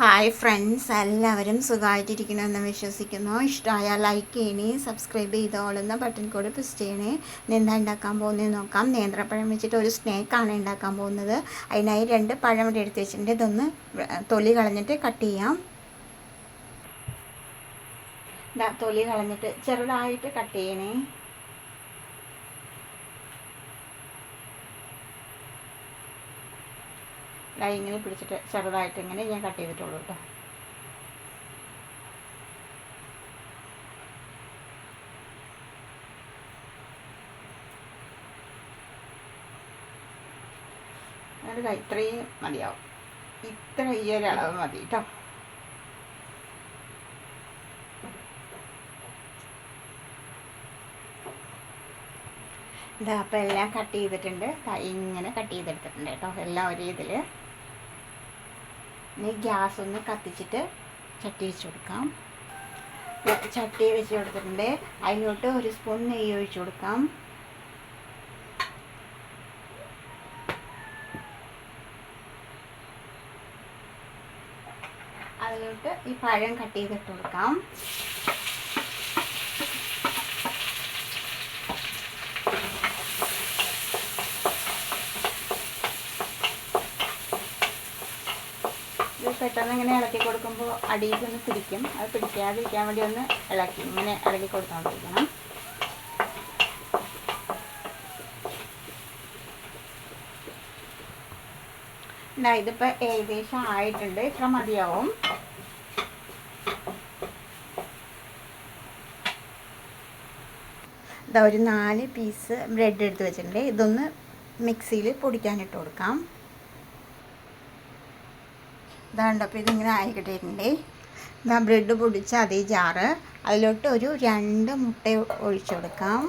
Hi friends എല്ലാവരും സുഖമായിട്ടിരിക്കണമെന്ന് വിശ്വസിക്കുന്നു. ഇഷ്ടമായ ലൈക്ക് ചെയ്യണേ സബ്സ്ക്രൈബ് ചെയ്തോളുന്ന ബട്ടൺ കൂടെ പ്രസ് ചെയ്യണേ. എന്താ ഉണ്ടാക്കാൻ പോകുന്നത് നോക്കാം. നേന്ത്രപ്പഴം വെച്ചിട്ട് ഒരു സ്നേക്കാണ് ഉണ്ടാക്കാൻ പോകുന്നത്. അതിനായി രണ്ട് പഴം ഇവിടെ എടുത്ത് വെച്ചിട്ടുണ്ട്. ഇതൊന്ന് തൊലി കളഞ്ഞിട്ട് കട്ട് ചെയ്യാം. തൊലി കളഞ്ഞിട്ട് ചെറുതായിട്ട് കട്ട് ചെയ്യണേ. ദാ ഇങ്ങനെ പിടിച്ചിട്ട് ചെറുതായിട്ട് ഇങ്ങനെ ഞാൻ കട്ട് ചെയ്തിട്ടുള്ളൂ കേട്ടോ. ഇത്രയും മതിയാവും. ഇത്ര ഈ ഒരു അളവ് മതി കേട്ടോ. ഇതാ അപ്പോൾ എല്ലാം കട്ട് ചെയ്തിട്ടുണ്ട്. ഇങ്ങനെ കട്ട് ചെയ്തെടുത്തിട്ടുണ്ട് കേട്ടോ. എല്ലാം ഒരേ ഇതിൽ ഇനി ഗ്യാസ് ഒന്ന് കത്തിച്ചിട്ട് ചട്ടി വെച്ച് കൊടുക്കാം. ചട്ടി വെച്ച് കൊടുത്തിട്ടുണ്ട്. അതിലോട്ട് ഒരു സ്പൂൺ നെയ്യ് ഒഴിച്ചു കൊടുക്കാം. അതിലോട്ട് ഈ പഴം കട്ട് ചെയ്തിട്ട് കൊടുക്കാം. ഇത് പെട്ടെന്ന് ഇങ്ങനെ ഇളക്കി കൊടുക്കുമ്പോൾ അടിയിൽ ഒന്ന് പിടിക്കും. അത് പിടിക്കാതിരിക്കാൻ വേണ്ടി ഒന്ന് ഇളക്കി ഇങ്ങനെ ഇളക്കി കൊടുത്തോണ്ടിരിക്കണം. ഇതാ ഇതിപ്പോൾ ഏകദേശം ആയിട്ടുണ്ട്. ഇത്ര മതിയാവും. ഇതാ ഒരു നാല് പീസ് ബ്രെഡ് എടുത്ത് വെച്ചിട്ടുണ്ട്. ഇതൊന്ന് മിക്സിയിൽ പൊടിക്കാനിട്ട് കൊടുക്കാം. ഇതാണ്ട് അപ്പോൾ ഇതിങ്ങനെ ആയി കിട്ടിയിട്ടുണ്ട് ഇതാ ബ്രെഡ് പൊടിച്ച അതേ ജാറ്. അതിലോട്ട് ഒരു രണ്ട് മുട്ട ഒഴിച്ചു കൊടുക്കാം.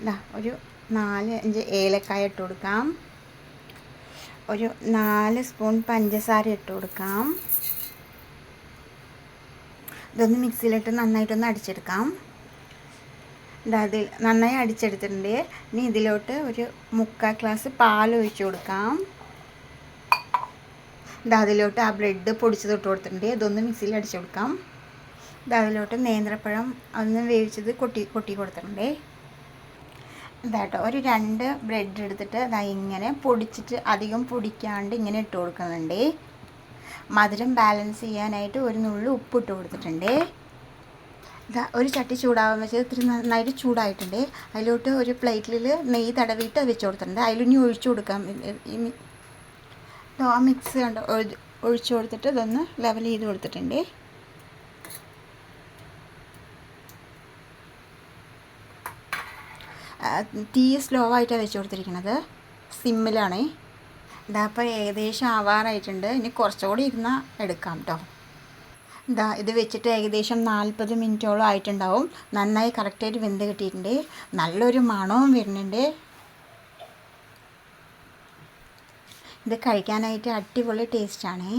ഇതാ ഒരു നാല് അഞ്ച് ഏലക്കായ ഇട്ട് കൊടുക്കാം. ഒരു നാല് സ്പൂൺ പഞ്ചസാര ഇട്ട് കൊടുക്കാം. ഇതൊന്ന് മിക്സിയിലിട്ട് നന്നായിട്ടൊന്ന് അടിച്ചെടുക്കാം. അതിൽ നന്നായി അടിച്ചെടുത്തിട്ടുണ്ട്. ഇനി ഇതിലോട്ട് ഒരു മുക്കാൽ ഗ്ലാസ് പാൽ ഒഴിച്ചു കൊടുക്കാം. അതിലോട്ട് ആ ബ്രെഡ് പൊടിച്ചത് ഇട്ട് കൊടുത്തിട്ടുണ്ട്. ഇതൊന്ന് മിക്സിയിൽ അടിച്ചു കൊടുക്കാം. അതിലോട്ട് നേന്ത്രപ്പഴം ഒന്ന് വേവിച്ചത് കൊട്ടി കൊട്ടി കൊടുത്തിട്ടുണ്ട്. ഇതാട്ടോ ഒരു രണ്ട് ബ്രെഡ് എടുത്തിട്ട് ഇതാ ഇങ്ങനെ പൊടിച്ചിട്ട് അധികം പൊടിക്കാണ്ട് ഇങ്ങനെ ഇട്ട് കൊടുക്കുന്നുണ്ട്. മധുരം ബാലൻസ് ചെയ്യാനായിട്ട് ഒരു നുള്ളു ഉപ്പ് ഇട്ട് കൊടുത്തിട്ടുണ്ട്. ഒരു ചട്ടി ചൂടാവാൻ വെച്ചത് ഇത്തിരി നന്നായിട്ട് ചൂടായിട്ടുണ്ട്. അതിലോട്ട് ഒരു പ്ലേറ്റിൽ നെയ്യ് തടവിയിട്ട് വെച്ച് കൊടുത്തിട്ടുണ്ട്. അതിലിനി ഒഴിച്ചു കൊടുക്കാം. ഇനി ആ മിക്സ് കണ്ട്? ഒഴിച്ചു കൊടുത്തിട്ട് ഇതൊന്ന് ലെവൽ ചെയ്ത് കൊടുത്തിട്ടുണ്ട്. തീ സ്ലോ ആയിട്ടാണ് വെച്ച് കൊടുത്തിരിക്കുന്നത് സിമ്മിലാണേ ഇതാ അപ്പോൾ ഏകദേശം ആവാറായിട്ടുണ്ട്. ഇനി കുറച്ചുകൂടി ഇരുന്നാൽ എടുക്കാം കേട്ടോ ഇതാ ഇത് വെച്ചിട്ട് ഏകദേശം നാൽപ്പത് മിനിറ്റോളം ആയിട്ടുണ്ടാവും. നന്നായി കറക്റ്റായിട്ട് വെന്ത് കിട്ടിയിട്ടുണ്ട്. നല്ലൊരു മണവും വരുന്നുണ്ട്. ഇത് കഴിക്കാനായിട്ട് അടിപൊളി ടേസ്റ്റാണ്